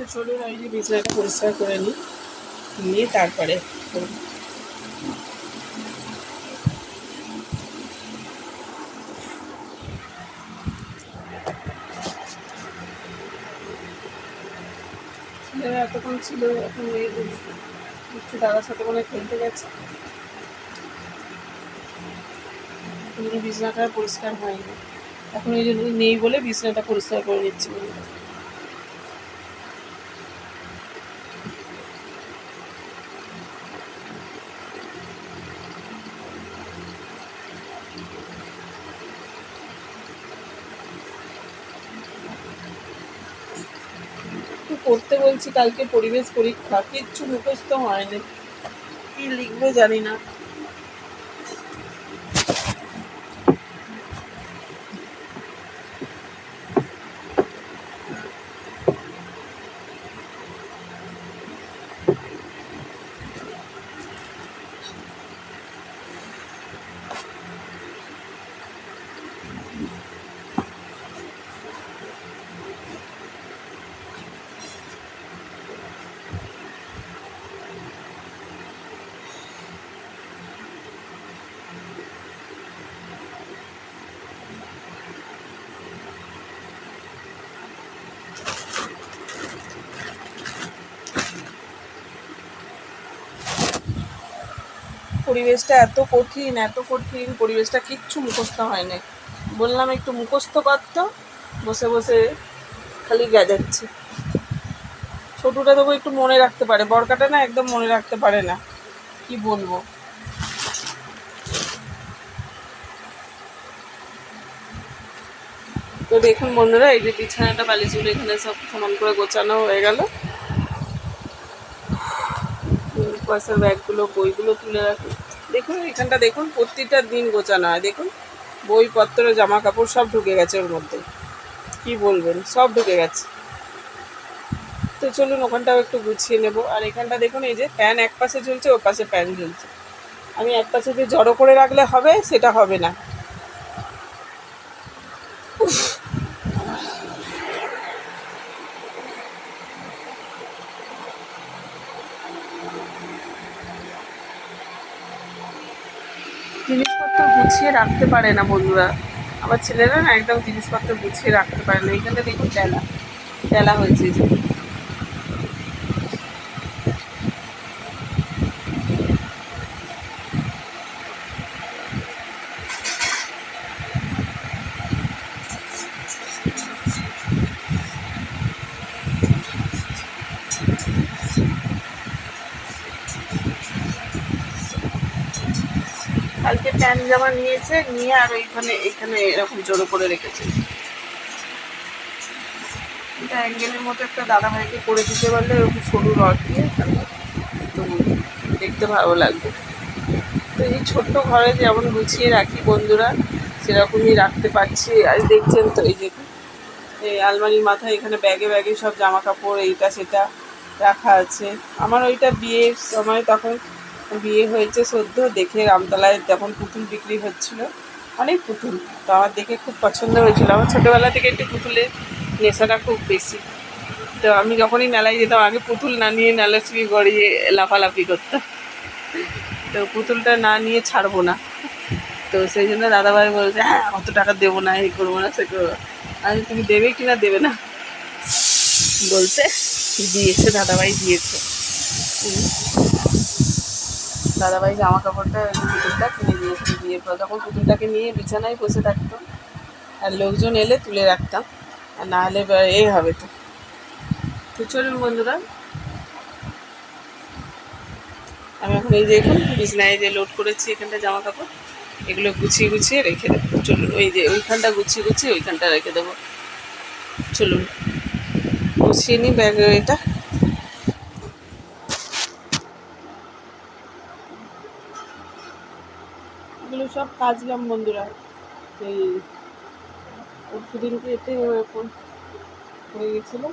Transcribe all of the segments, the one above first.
তো চলুন এই যে বিছানাটা পরিষ্কার করে নিই। নিয়ে তারপরে। এতক্ষণ ছিল, এখন একটু দাদার সাথে মনে খেলতে গেছে। বিছানাটা পরিষ্কার হয়নি। এখন এই জন্য নেই বলে বিছানাটা পরিষ্কার করে নিচ্ছি। বলছি কালকে পরিবেশ পরীক্ষা কিচ্ছু মুখস্থ হয়নি। কি লিখব জানি না। পরিবেশটা এত কঠিন এত কঠিন পরিবেশটা কিচ্ছু মুখস্থ হয়নি। বললাম, একটু মুখস্থ করতো বসে বসে খালি গেজাচ্ছে ছোটটা তবু একটু মনে রাখতে পারে বড়কাটা না একদম মনে রাখতে পারে না। কি বলব? তো দেখুন বন্ধুরা, এই যে বিছানাটা বালিচুল এখানে সব সমান করে গোছানো হয়ে গেল। পয়সার ব্যাগগুলো, বইগুলো তুলে রাখুন দেখুন, এখানটা দেখুন, প্রতিটা দিন গোছানো হয়। দেখুন, বইপত্র জামা কাপড় সব ঢুকে গেছে ওর মধ্যে। কি বলবেন? সব ঢুকে গেছে। তো চলুন, ওখানটাও একটু গুছিয়ে নেব। আর এখানটা দেখুন, এই যে প্যান এক পাশে ঝুলছে ও পাশে প্যান ঝুলছে আমি এক পাশে যে জড়ো করে রাখলে হবে, সেটা হবে না। জিনিসপত্র গুছিয়ে রাখতে পারে না বন্ধুরা। আমার ছেলেরা না একদম জিনিসপত্র গুছিয়ে রাখতে পারে না। এখানে দেখুন, ডেলা। ডেলা হয়েছে যে কালকে প্যান্ট জামা নিয়েছে, নিয়ে আর ওইখানে, এখানে এরকম জড়ো করে রেখেছে। এটা অ্যাঙ্গেলের মতো একটা দাদা ভাইকে করে দিতে পারলে ওরকম সরু রড দিয়ে একটু দেখতে ভালো লাগবে। তো এই ছোট্ট ঘরে যেমন গুছিয়ে রাখি বন্ধুরা, সেরকমই রাখতে পারছি। আর দেখছেন তো এই যে, এই আলমারির মাথায় এখানে ব্যাগে ব্যাগে সব জামা কাপড় এইটা সেটা রাখা আছে। আমার ওইটা বিয়ের সময় তখন বিয়ে হয়েছে সদ্য, দেখে রামতলায় তখন পুতুল বিক্রি হচ্ছিল, অনেক পুতুল। তো আমার দেখে খুব পছন্দ হয়েছিল। আমার ছোটোবেলা থেকে একটু পুতুলের নেশাটা খুব বেশি। তো আমি যখনই মেলায় যেতাম, আগে পুতুল না নিয়ে নালাচুরি গড়িয়ে লাফালাফি করতাম। তো পুতুলটা না নিয়ে ছাড়বো না। তো সেই জন্য দাদাভাই বলছে হ্যাঁ অত টাকা দেবো না, এই করব না, সে করব আমি তুমি দেবে কি না দেবে না? বলতে দিয়েছে, দাদাভাই দিয়েছে। দাদাভাই জামা কাপড়টা পুতুলটা কিনে দিয়েছে বিয়ের পর তখন পুতুলটাকে নিয়ে বিছানায় বসে থাকতাম আর লোকজন এলে তুলে রাখতাম। আর না হলে এ হবে তো। তো চলুন বন্ধুরা। আমি এখন এই যে এখন বিছনায় যে লোড করেছি এখানটা জামা কাপড়, এগুলো গুছিয়ে গুছিয়ে রেখে দেবো। চলুন, ওই যে ওইখানটা গুছিয়ে গুছিয়ে ওইখানটা রেখে দেবো। চলুন। গুছিয়ে নিই ব্যাগ এটা। সব কাজলাম বন্ধুরা। এই পরশু এতে পড়ে গেছিলাম।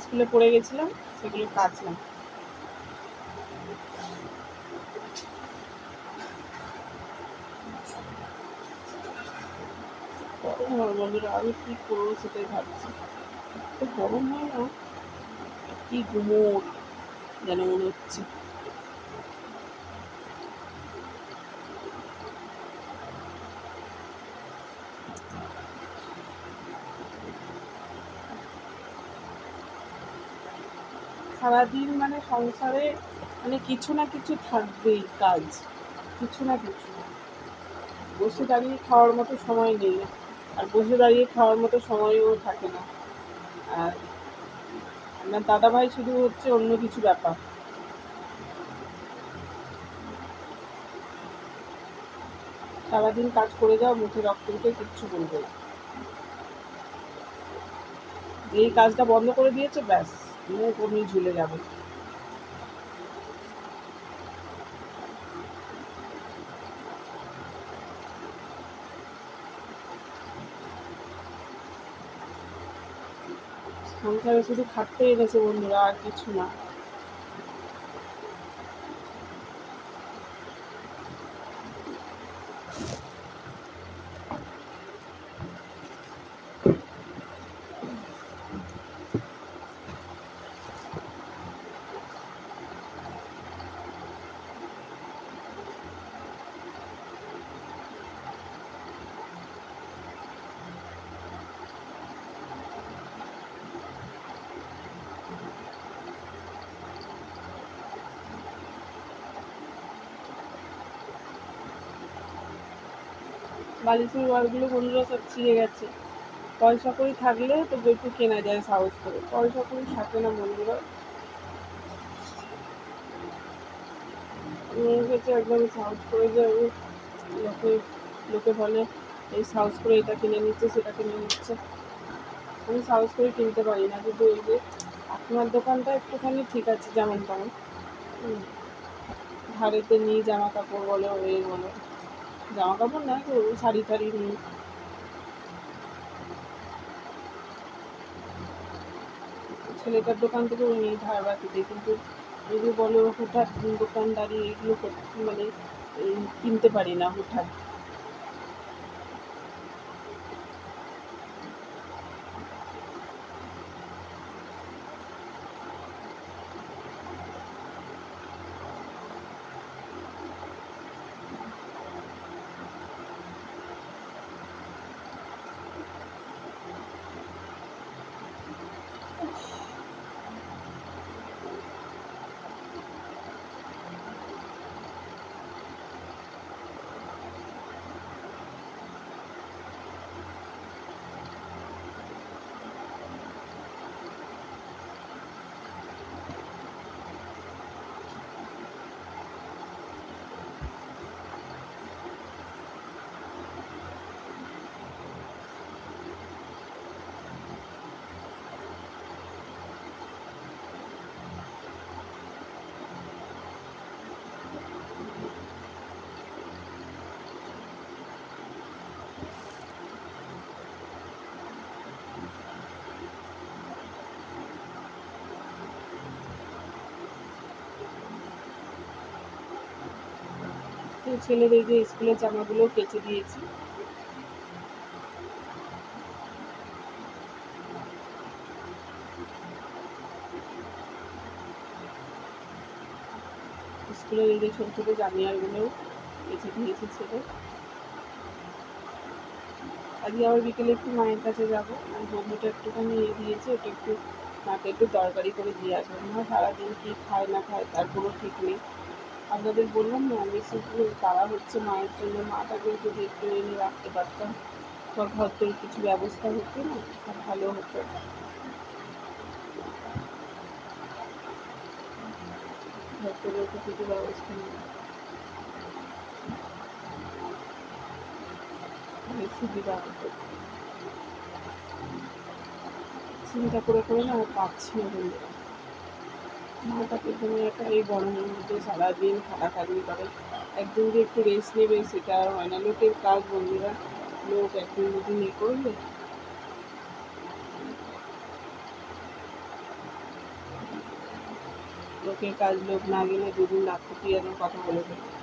স্কুলে পড়ে গেছিলাম, সেগুলো আমার বন্ধুরা, আমি কী করব সেটাই ভাবছি। গরম হয় না, কি গুমোট যেন মনে হচ্ছে। সারাদিন মানে সংসারে মানে কিছু না কিছু থাকবেই কাজ। কিছু না কিছু। বসে দাঁড়িয়ে খাওয়ার মতো সময় নেই। আর বসে দাঁড়িয়ে খাওয়ার মতো সময়ও থাকে না। আর আমার দাদাভাই শুধু হচ্ছে অন্য কিছু ব্যাপার। সারাদিন কাজ করে যাও, মুখে রক্ত উঠে কিচ্ছু বলবে না। এই কাজটা বন্ধ করে দিয়েছে, ব্যাস। অমনি ঝুলে যাবে। সংসারে শুধু খাটতে এনেছে বন্ধুরা আর কিছু না। বালিশের ওয়ারগুলো বন্ধুরা সব ছিঁড়ে গেছে। পয়সা করে থাকলে তো একটু কেনা যায় সাহস করে। পয়সা করে থাকে না বন্ধুরা একদম সাহস করে যে লোকে লোকে বলে, এই সাহস করে এটা কিনে নিচ্ছে, সেটা কিনে নিচ্ছে। আমি সাহস করে কিনতে পারি না, কিন্তু ওই যে আপনার দোকানটা একটুখানি ঠিক আছে, যেমন তেমন। ধারেতে নিই জামা কাপড় বলো, এই বলো। জামা কাপড় না তো, শাড়ি টাড়ি নিই। ছেলেটার দোকান থেকেও নিই ধার দেয় কিন্তু যদি বলো হুঠাৎ দোকানদারি এগুলো মানে কিনতে পারি না হুঠাৎ তো ছেলের যে স্কুলের জামাগুলো কেচে দিয়েছি। স্কুলের যে ছোটো ছোটো জামিয়ারগুলোও কেচে দিয়েছি ছেলে। আজকে আবার বিকেলে একটু মায়ের কাছে যাব। আর বন্ধুটা একটুখানি ইয়ে দিয়েছে, ওটা একটু মাকে একটু তরকারি করে দিয়ে আসব। মা সারাদিন কী খায় না খায় তার কোনো ঠিক নেই। আপনাদের বললাম না, আমি একটু তারা হচ্ছে মায়ের জন্য মাটাকে যদি একটু এনে রাখতে পারতাম বা ঘর থেকে কিছু ব্যবস্থা হতো না ভালো হতো। ঘর কিছু ব্যবস্থা নেই সুবিধা হতো। চিন্তা করে করে না পাচ্ছি না। বন্ধুরা মাটাকে একটা এই গরমের মধ্যে সারাদিন খাটাখাটনি করে। একদিন যে একটু রেস্ট নেবে, সেটা আর হয় না। লোকের কাজ বন্ধুরা, লোক একদিন দুদিন এ করবে। লোকের কাজ লোক না গেলে দুদিন না খুঁটিয়ে একদম কথা বলে দেবে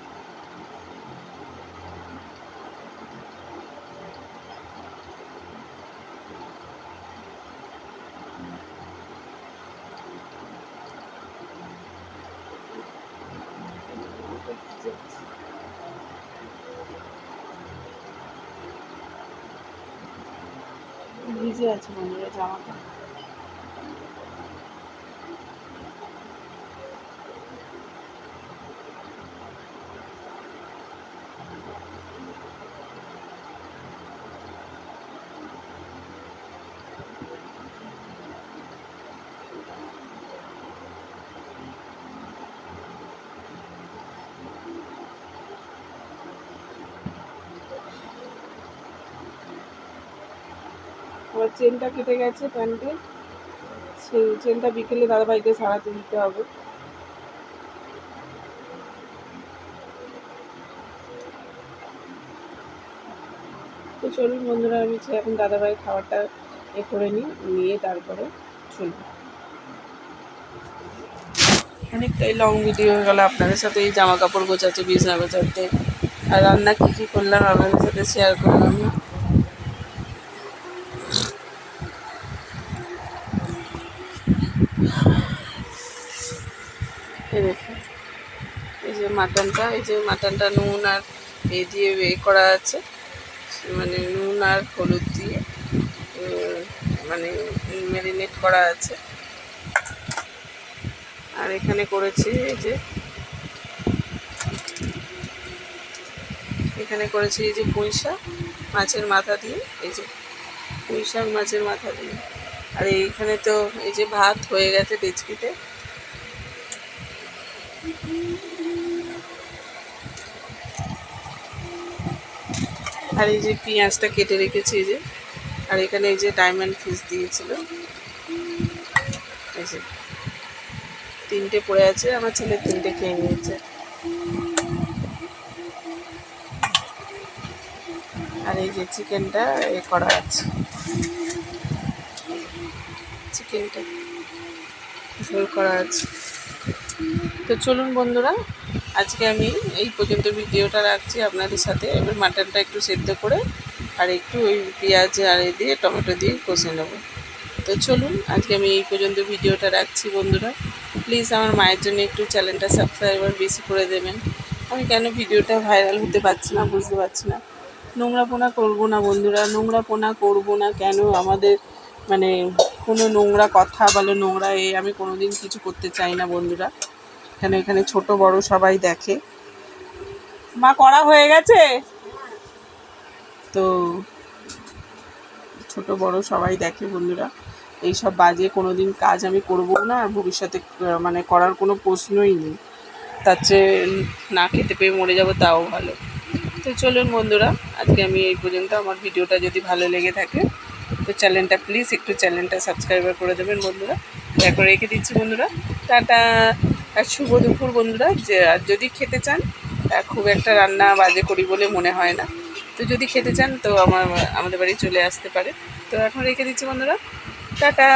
ভিজে আছে বন্ধুরা জামাটা চেনটা কেটে গেছে প্যান্টের সেই চেনটা বিকেলে দাদাভাইকে সারাতে দিতে হবে। তো চলুন বন্ধুরা, আমি এখন দাদাভাই খাবারটা এ করে নিই, নিয়ে তারপরে চলুন অনেকটাই লং ভিডিও হয়ে গেলো আপনাদের সাথে, এই জামা কাপড় গোছাতে, বিছনা গোছাতে। আর রান্না কী কী করলাম আপনাদের সাথে শেয়ার করলাম। না এই যে মাটনটা, এই যে মাটনটা নুন আর এ দিয়ে এ করা আছে। মানে নুন আর হলুদ দিয়ে মানে ম্যারিনেট করা আছে। আর এখানে করেছি এই যে, এখানে করেছি এই যে পুঁই শাক মাছের মাথা দিয়ে, এই যে পুঁই শাক মাছের মাথা দিয়ে। আর এইখানে তো এই যে ভাত হয়ে গেছে ডেচকিতে আর এই যে পেঁয়াজটা কেটে রেখেছি যে, আর এখানে এই যে ডায়মন্ড ফিস দিয়েছিল। এই যে, তিনটে পড়ে আছে, আমার ছেলে তিনটে খেয়ে নিয়েছে। আর এই যে চিকেনটা, এ করা আছে। চিকেনটা। ঝোল করা আছে। তো চলুন বন্ধুরা, আজকে আমি এই পর্যন্ত ভিডিওটা রাখছি আপনাদের সাথে। এবার মাটনটা একটু সেদ্ধ করে আর একটু ওই পেঁয়াজ আর দিয়ে টমেটো দিয়ে কষে নেব। তো চলুন, আজকে আমি এই পর্যন্ত ভিডিওটা রাখছি বন্ধুরা। প্লিজ আমার মায়ের জন্য একটু চ্যানেলটা সাবস্ক্রাইবার বেশি করে দেবেন। আমি কেন ভিডিওটা ভাইরাল হতে পারছি না, বুঝতে পারছি না। নোংরাপোনা করব না বন্ধুরা, নোংরাপোনা করব না কেন আমাদের মানে কোনো নোংরা কথা বলে, নোংরা এ, আমি কোনোদিন কিছু করতে চাই না বন্ধুরা। কেন এখানে ছোট বড় সবাই দেখে। মা করা হয়ে গেছে? তো, ছোট বড় সবাই দেখে বন্ধুরা। এইসব বাজে কোনো দিন কাজ আমি করব না, ভবিষ্যতে মানে করার কোনো প্রশ্নই নেই। তার চেয়ে না খেতে পেয়ে মরে যাব তাও ভালো। তো চলুন বন্ধুরা, আজকে আমি এই পর্যন্ত। আমার ভিডিওটা যদি ভালো লেগে থাকে তো চ্যানেলটা প্লিজ একটু চ্যানেলটা সাবস্ক্রাইবার করে দেবেন বন্ধুরা। এখন রেখে দিচ্ছি বন্ধুরা। টাটা আর শুভ দুপুর বন্ধুরা। যে আর যদি খেতে চান খুব একটা রান্না বাজে করি বলে মনে হয় না। তো যদি খেতে চান, তো আমার, আমাদের বাড়ি চলে আসতে পারে। তো এখন রেখে দিচ্ছি বন্ধুরা। টাটা।